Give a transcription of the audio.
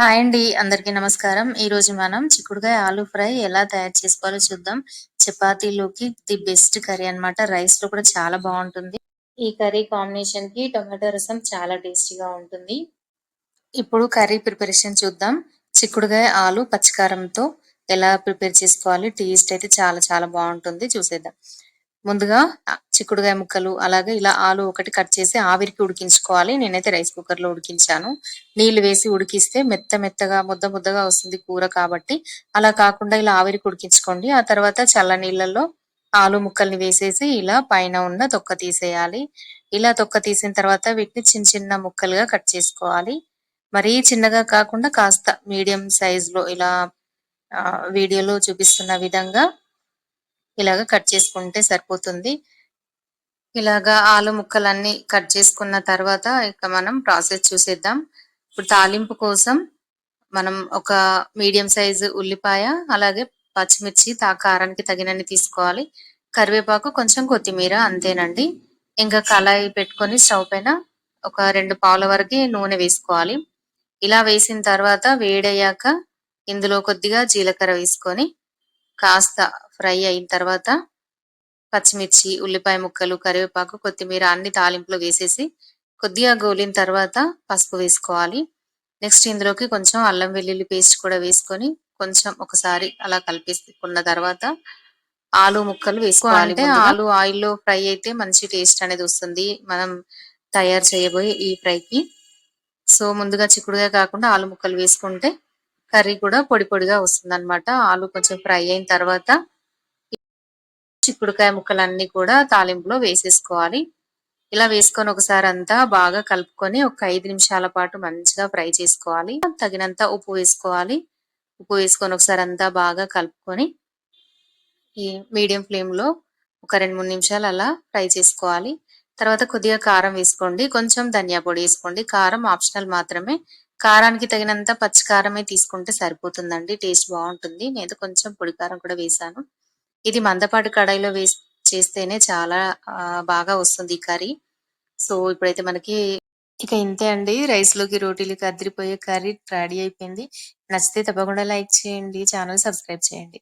Hi అండి అందరికీ నమస్కారం. ఈ రోజు మనం చిక్కుడుకాయ ఆలు ఫ్రై ఎలా తయారు చేసుకోవాలో చూద్దాం. చపాతీలోకి ది బెస్ట్ కర్రీ అన్నమాట. రైస్లో కూడా చాలా బాగుంటుంది. ఈ కర్రీ కాంబినేషన్కి టొమాటో రసం చాలా టేస్టీగా ఉంటుంది. ఇప్పుడు కర్రీ ప్రిపరేషన్ చూద్దాం. చిక్కుడుకాయ ఆలు పచ్చికారంతో ఎలా ప్రిపేర్ చేసుకోవాలి టేస్ట్ అయితే చాలా చాలా బాగుంటుంది. చూసేద్దాం. ముందుగా చిక్కుడుగాయ చిక్కుడుకాయ ముక్కలు అలాగే ఇలా ఆలు ఒకటి కట్ చేసి ఆవిరికి ఉడికించుకోవాలి. నేనైతే రైస్ కుక్కర్లో ఉడికించాను. నీళ్ళు వేసి ఉడికిస్తే మెత్త మెత్తగా ముద్ద ముద్దగా వస్తుంది కూర కాబట్టి. అలా కాకుండా ఇలా ఆవిరికి ఉడికించుకోండి. ఆ తర్వాత చల్ల నీళ్ళల్లో ఆలు ముక్కల్ని వేసేసి ఇలా పైన ఉన్న తొక్క తీసేయాలి. ఇలా తొక్క తీసిన తర్వాత వీటిని చిన్న చిన్న ముక్కలుగా కట్ చేసుకోవాలి. మరీ చిన్నగా కాకుండా కాస్త మీడియం సైజ్లో ఇలా వీడియోలో చూపిస్తున్న విధంగా ఇలాగ కట్ చేసుకుంటే సరిపోతుంది. ఇలాగా ఆలు ముక్కలన్నీ కట్ చేసుకున్న తర్వాత ఇక మనం ప్రాసెస్ చూసేద్దాం. ఇప్పుడు తాలింపు కోసం మనం ఒక మీడియం సైజు ఉల్లిపాయ అలాగే పచ్చిమిర్చి తా కారానికి తగినన్ని తీసుకోవాలి. కరివేపాకు కొంచెం కొత్తిమీర అంతేనండి. ఇంకా కళాయి పెట్టుకొని స్టవ్ పైన ఒక రెండు పావుల వరకు నూనె వేసుకోవాలి. ఇలా వేసిన తర్వాత వేడయ్యాక ఇందులో కొద్దిగా జీలకర్ర వేసుకొని కాస్త ఫ్రై అయిన తర్వాత పచ్చిమిర్చి ఉల్లిపాయ ముక్కలు కరివేపాకు కొత్తిమీర అన్ని తాలింపులో వేసేసి కొద్దిగా గోలిన తర్వాత పసుపు వేసుకోవాలి. నెక్స్ట్ ఇందులోకి కొంచెం అల్లం వెల్లుల్లి పేస్ట్ కూడా వేసుకొని కొంచెం ఒకసారి అలా కలిపేసుకున్న తర్వాత ఆలు ముక్కలు వేసుకోవాలి అంటే ఆలు ఆయిల్లో ఫ్రై అయితే మంచి టేస్ట్ అనేది వస్తుంది. మనం తయారు చేయబోయే ఈ ఫ్రైకి. సో ముందుగా చిక్కుడుగా కాకుండా ఆలు ముక్కలు వేసుకుంటే కర్రీ కూడా పొడి పొడిగా వస్తుంది ఆలు కొంచెం ఫ్రై అయిన తర్వాత చిక్కుడుకాయ ముక్కలన్నీ కూడా తాలింపులో వేసేసుకోవాలి. ఇలా వేసుకొని ఒకసారి అంతా బాగా కలుపుకొని ఒక ఐదు నిమిషాల పాటు మంచిగా ఫ్రై చేసుకోవాలి. తగినంత ఉప్పు వేసుకోవాలి. ఉప్పు వేసుకొని ఒకసారి అంతా బాగా కలుపుకొని ఈ మీడియం ఫ్లేమ్లో ఒక రెండు మూడు నిమిషాలు అలా ఫ్రై చేసుకోవాలి. తర్వాత కొద్దిగా కారం వేసుకోండి. కొంచెం ధనియా పొడి వేసుకోండి. కారం ఆప్షనల్ మాత్రమే. కారానికి తగినంత పచ్చి కారమే తీసుకుంటే సరిపోతుందండి. టేస్ట్ బాగుంటుంది. నేను కొంచెం పొడి కారం కూడా వేసాను. ఇది మందపాటి కడాయిలో వేసి చేస్తేనే చాలా బాగా వస్తుంది ఈ కర్రీ. సో ఇప్పుడైతే మనకి ఇక ఇంతే అండి. రైస్లోకి రోటీలకి అదిరిపోయే కర్రీ రెడీ అయిపోయింది. నచ్చితే తప్పకుండా లైక్ చేయండి. ఛానల్ సబ్స్క్రైబ్ చేయండి.